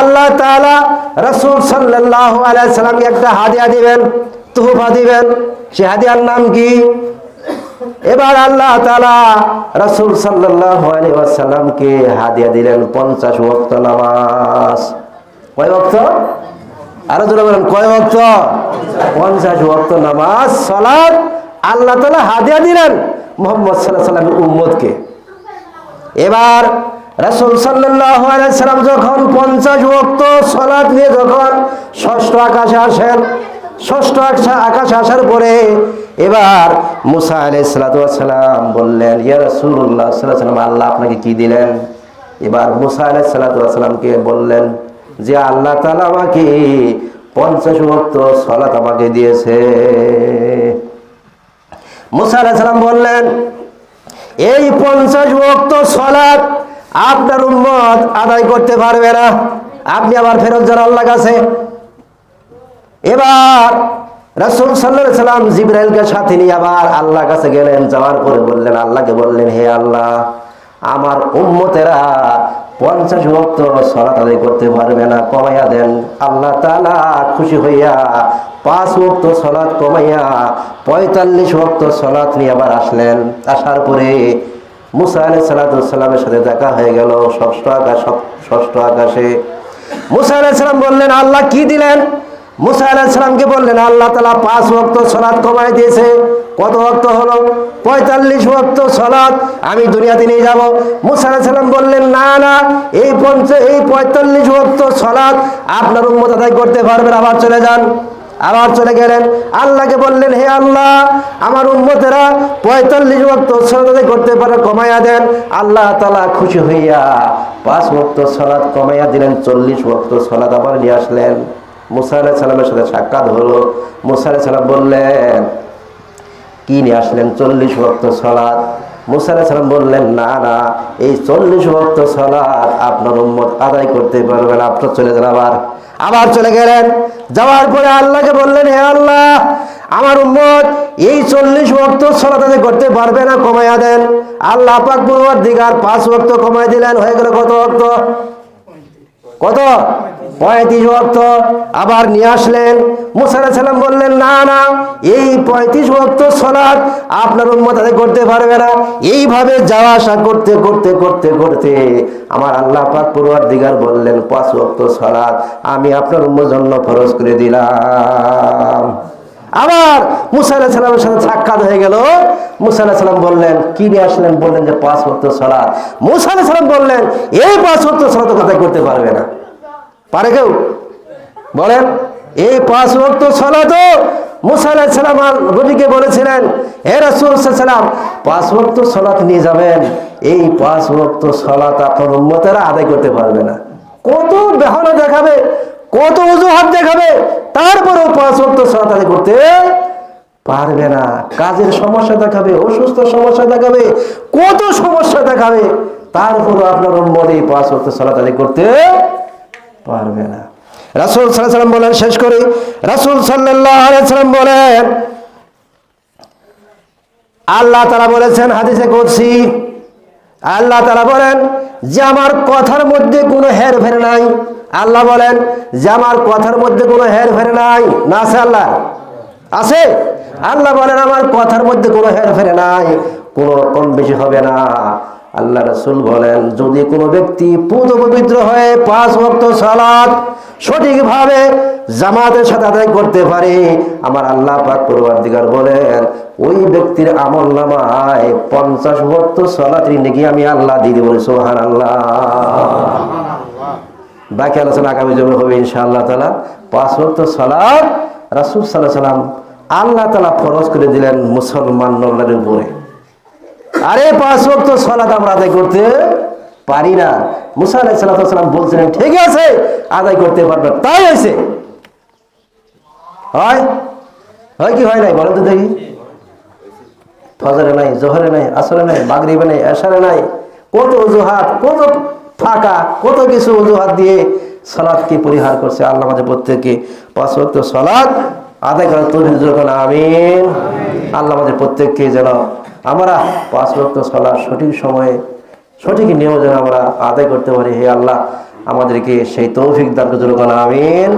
আল্লাহ তাআলা রাসূল সাল্লাল্লাহু আলাইহি সাল্লামকে একটা হাদিয়া দিবেন, তোহফা দিবেন। সে হাদিয়ার নাম কি? এবার আল্লাহ তাআলা রাসূল সাল্লাল্লাহু আলাইহি হাদিয়া দিলেন 50 ওয়াক্ত নামাজ। কয় ভক্ত আরও জোরে বলেন, কয় ওয়াক্ত? 50 ওয়াক্ত নামাজ, সালাত। আল্লাহ তালা হাদিয়া দিলেন মুহাম্মদ সাল্লাহ আলাইহি ওয়াসাল্লামের উম্মতকে। এবার রাসূল সাল্লাম যখন 50 ওয়াক্ত সালাত নিয়ে যখন ষষ্ঠ আকাশে আসেন, ষষ্ঠ আকাশে আসার পরে এবার মুসা আলাইহিস সালাতু বললেন, ইয়া আলাইহি ওয়াসাল্লাম আল্লাহ আপনাকে কি দিলেন? এবার মুসা আলাইহিস সালাতু বললেন যে, আল্লাহ তাআলা আমাকে 50 ওয়াক্ত সালাত আমাকে দিয়েছে। মুসা আলাইহিস সালাম বললেন, এই পঞ্চাশ ভক্ত সলাৎ আপনার উম্মত আদায় করতে পারবে না। আপনি আবার ফেরত যান আল্লাহ কাছে। এবার রাসূল আলাইহি সাল্লাম জিবরাইলকে সাথে নিয়ে আবার আল্লাহ কাছে গেলেন, যাওয়ার পরে বললেন, আল্লাহকে বললেন, হে আল্লাহ, আমার উম্মতেরা পঞ্চাশ ভক্ত সলাত আদায় করতে পারবে না, কমাইয়া দেন। আল্লাহ তালা খুশি হইয়া পাঁচ ভক্ত সলাৎ কমাইয়া পঁয়তাল্লিশ ভক্ত সলাৎ নিয়ে আবার আসলেন। আসার পরে মুসা আলাইহিস সালামের সাথে দেখা হয়ে গেল, ষষ্ঠ আকাশ ষষ্ঠ আকাশে। মুসা আলাইহিস সালাম বললেন, আল্লাহ কি দিলেন? মুসা আলাইসালামকে বললেন, আল্লাহ তালা পাঁচ ভক্ত সলাৎ কমাই দিয়েছে। কত ভক্ত হলো? পঁয়তাল্লিশ ভক্ত সলাৎ আমি দুনিয়াতে নিয়ে যাব। মুসা আলাইসালাম বললেন, না না, এই পঞ্চ, এই পঁয়তাল্লিশ ভক্ত সলাৎ আপনার উন্মত আদায় করতে পারবেন, আবার চলে যান। আবার চলে গেলেন। আল্লাহকে বললেন, হে আল্লাহ, আমার উম্মতেরা পঁয়তাল্লিশ ভক্ত আদায় করতে পারে, কমাইয়া দেন। আল্লাহ তালা খুশি হইয়া পাঁচ ভক্ত সলাৎ কমাইয়া দিলেন, চল্লিশ ভক্ত সলাৎ আবার নিয়ে আসলেন। মুসা আলাহ সাল্লামের সাথে সাক্ষাৎ হলো। মুসা আলাহ সাল্লাম বললেন, কি নিয়ে আসলেন চল্লিশ ভক্ত সলাৎ মুসা আলাহ বললেন, না না, এই চল্লিশ ভক্ত সলাৎ আপনার উম্মত আদায় করতে পারবেন আপনার চলে যান আবার। আবার চলে গেলেন। যাওয়ার পরে আল্লাহকে বললেন, হে আল্লাহ, আমার উম্মত এই চল্লিশ ভক্ত সলাৎ আদায় করতে পারবে না কমাইয়া দেন। আল্লাহ পাক পূর্বর দিঘার পাঁচ ভক্ত কমাই দিলেন, হয়ে গেল কত ভক্ত? কত? পঁয়ত্রিশ ভক্ত। আবার নিয়ে আসলেন। মুসারা সালাম বললেন, না না, এই পঁয়ত্রিশ ভক্ত সলাদ আপনার উন্মতাতে করতে পারবে না। এইভাবে যাওয়া আসা করতে করতে করতে করতে আমার আল্লাহ পাক পূর্বার দিগার বললেন, পাঁচ ভক্ত সলাদ আমি আপনার উন্মজন্য জন্য খরচ করে দিলাম। আবার মুসা আলাহ সাল্লামের সাথে সাক্ষাৎ হয়ে গেল। মুসা সাল্লাম বললেন, কি নিয়ে আসলেন? বললেন যে, পাঁচ ভক্ত সলাদ মুসা সাল্লাম বললেন, এই পাঁচ ভক্ত সলাদ কোথায় করতে পারবে না? পারে কেউ? বলেন, এই পাঁচ ভক্ত সাল্লাম নবীকে বলেছিলেন, হে রাসূল সাল্লাম, পাঁচ ভক্ত নিয়ে যাবেন। এই পাঁচ ভক্ত সলাত আপনার উম্মতেরা আদায় করতে পারবে না। কত বেহানা দেখাবে, কত অজুহাত দেখাবে, তারপরেও পাঁচ সলাত আদায় করতে পারবে না। কাজের সমস্যা দেখাবে, অসুস্থ সমস্যা দেখাবে, কত সমস্যা দেখাবে তারপরও আপনার এই পাঁচ ভক্ত সলাত করতে পারবে না। রাসুল সাল্লাম বলেন, শেষ করি। রাসুল সাল্লাম বলেন, আল্লাহ তারা বলেছেন, হাদিসে করছি আল্লাহ তারা বলেন, যে আমার কথার মধ্যে কোনো হের ফের নাই আল্লাহ বলেন, যে আমার কথার মধ্যে কোনো হের ফের নাই। না আছে আল্লাহ? আছে? আল্লাহ বলেন, আমার কথার মধ্যে কোনো হের ফেরে নাই। কোনো কম বেশি হবে না। আল্লাহ রসুল বলেন, যদি কোনো ব্যক্তি পুত পবিত্র হয়ে পাঁচ ভক্ত সালাত সঠিকভাবে জামাতের সাথে আদায় করতে পারে, আমার আল্লাহ পাক পূর্বাধিকার বলেন, ওই ব্যক্তির আমল নামায় পঞ্চাশ ভক্ত সালাতের নাকি আমি আল্লাহ দিয়ে দেবো সোহান আল্লাহ বাকি আলোচনা আগামী জমি হবে ইনশাআল্লাহ তালা পাঁচ ভক্ত সালাত রাসুল সাল্লাহ সাল্লাম আল্লাহ তালা ফরজ করে দিলেন মুসলমান নল্লার উপরে। আরে পাঁচ ওয়াক্ত সালাত আমরা আদায় করতে পারি না। মুসা আলাই বলছিলেন ঠিক আছে, আদায় করতে পারবে তাই হয়েছে। হয়? হয় কি হয় নাই? বলেন তো দেখি। ফজরে নাই, জোহরে নাই, আসরে নাই বাগরিবে নাই এসারে নাই। কত অজুহাত, কত ফাঁকা, কত কিছু অজুহাত দিয়ে সলাদকে পরিহার করছে আল্লাহ আমাদের প্রত্যেককে। পাঁচ সলাদ আদায় করার তৌফিক যখন আমিন আল্লাহ আমাদের প্রত্যেককে যেন আমরা পাঁচ রক্ত সলাদ সঠিক সময়ে, সঠিক নিয়ম যেন আমরা আদায় করতে পারি। হে আল্লাহ, আমাদেরকে সেই তৌফিক দান করে আমিন